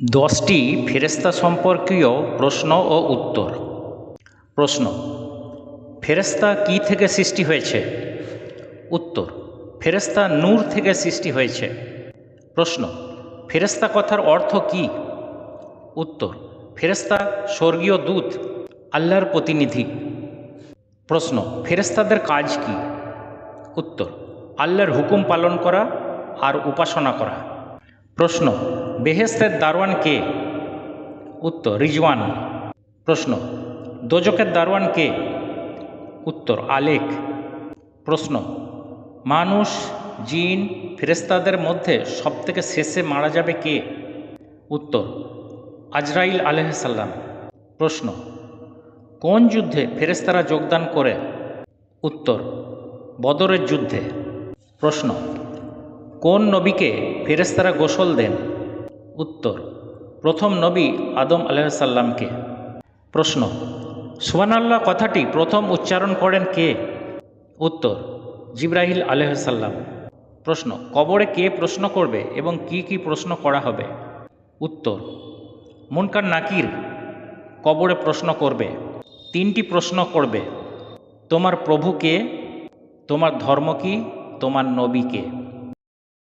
দশটি ফেরেশতা সম্পর্কীয় প্রশ্ন ও উত্তর। প্রশ্ন, ফেরেশতা কি থেকে সৃষ্টি হয়েছে? উত্তর, ফেরেশতা নূর থেকে সৃষ্টি হয়েছে। প্রশ্ন, ফেরেশতা কথার অর্থ কি? উত্তর, ফেরেশতা স্বর্গীয় দূত, আল্লাহর প্রতিনিধি। প্রশ্ন, ফেরেশতাদের কাজ কি? উত্তর, আল্লাহর হুকুম পালন করা আর উপাসনা করা। প্রশ্ন, বেহেস্তের দারোয়ান কে? উত্তর, রিজওয়ান। প্রশ্ন দোজকের দারোয়ান কে? উত্তর, আলেক। প্রশ্ন, মানুষ, জিন ফেরেস্তাদের মধ্যে সবথেকে শেষে মারা যাবে কে? উত্তর, আজরাইল আলহাসাল্লাম প্রশ্ন, কোন যুদ্ধে ফেরেস্তারা যোগদান করে? উত্তর, বদরের যুদ্ধে। প্রশ্ন কোন নবীকে ফেরেস্তারা গোসল দেন? উত্তর, প্রথম নবী আদম আলাইসাল্লামকে প্রশ্ন, সুবহানাল্লাহ কথাটি প্রথম উচ্চারণ করেন কে? উত্তর জিব্রাহিল আলহাসাল্লাম প্রশ্ন, কবরে কে প্রশ্ন করবে এবং কি কি প্রশ্ন করা হবে? উত্তর, মুনকার নাকির কবরে প্রশ্ন করবে, তিনটি প্রশ্ন করবে। তোমার প্রভু কে? তোমার ধর্ম কি? তোমার নবী কে?